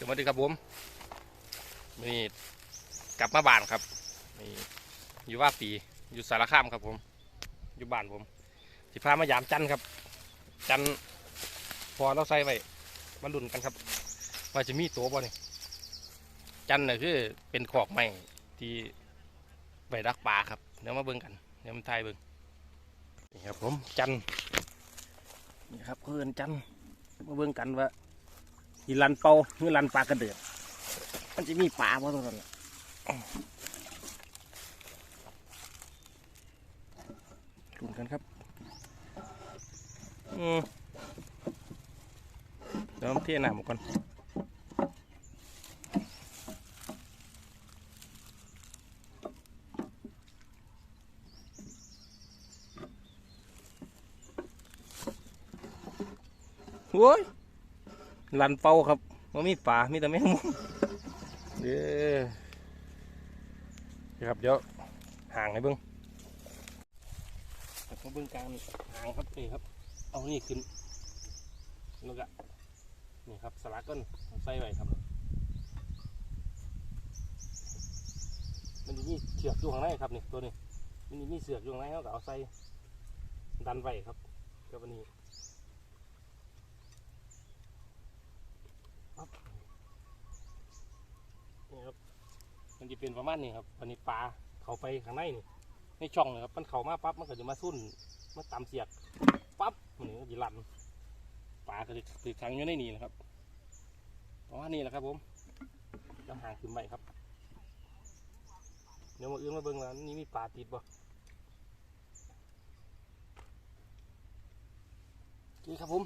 สวัสดีครับผมนี่กลับมาบ้านครับนี่อยู่ว่าปีอยู่สารคามครับผม อยู่บ้านผมสิพามายามจันทร์ครับ จันทร์พอเราใส่ไว้มาดุนกันครับว่าจะมีตัวบ่เนี่ยจันทร์น่ะคือเป็นขอกไม้ที่ไว้รักปลาครับเดี๋ยวมาเบิ่งกันเดี๋ยวมันทายเบิ่งนี่ครับผมจันทร์นี่ครับเพื่อนจันทร์มาเบิ่งกันว่า ที่ลันเป่าหรือลันปลากระเดือกมันจะมีปลาบ่ตรงนั้นรุนกันครับอืมเดี๋ยวผมเทน้ำก่อนโว้ย ลันเป่าครับมันมีป่ามีแต่แมงมุมเด้อนี่ครับเดี๋ยวห่างให้เบิ้งครับมาเบิ้งกลางห่างครับนี่ครับ เอานี่ขึ้นแล้วก็นี่ครับสลักก้นใส่ไว้ครับ มันจะมีเชือกอยู่ข้างในครับนี่ตัวนี้มันจะมีเสือกอยู่ข้างในเขาก็เอาใส่ดันไว้ครับกับอันนี้นี่ครับ มัน จะเป็นประมาณนี้ครับวันนี้ปลาเขาไปข้างในนี่ในช่องเลยครับมันเขามาปั๊บมันก็จะมาสุ่นมาตามเสียกปั๊บมันก็จะลันปลาก็จะถือขังอยู่ในนี่นะครับประมาณนี้แหละครับผมน้ำหางขึ้นไปครับ เดี๋ยวมาเอื้อมาเบิ่งว่านี่มีปลาติดบ่นี่ครับผม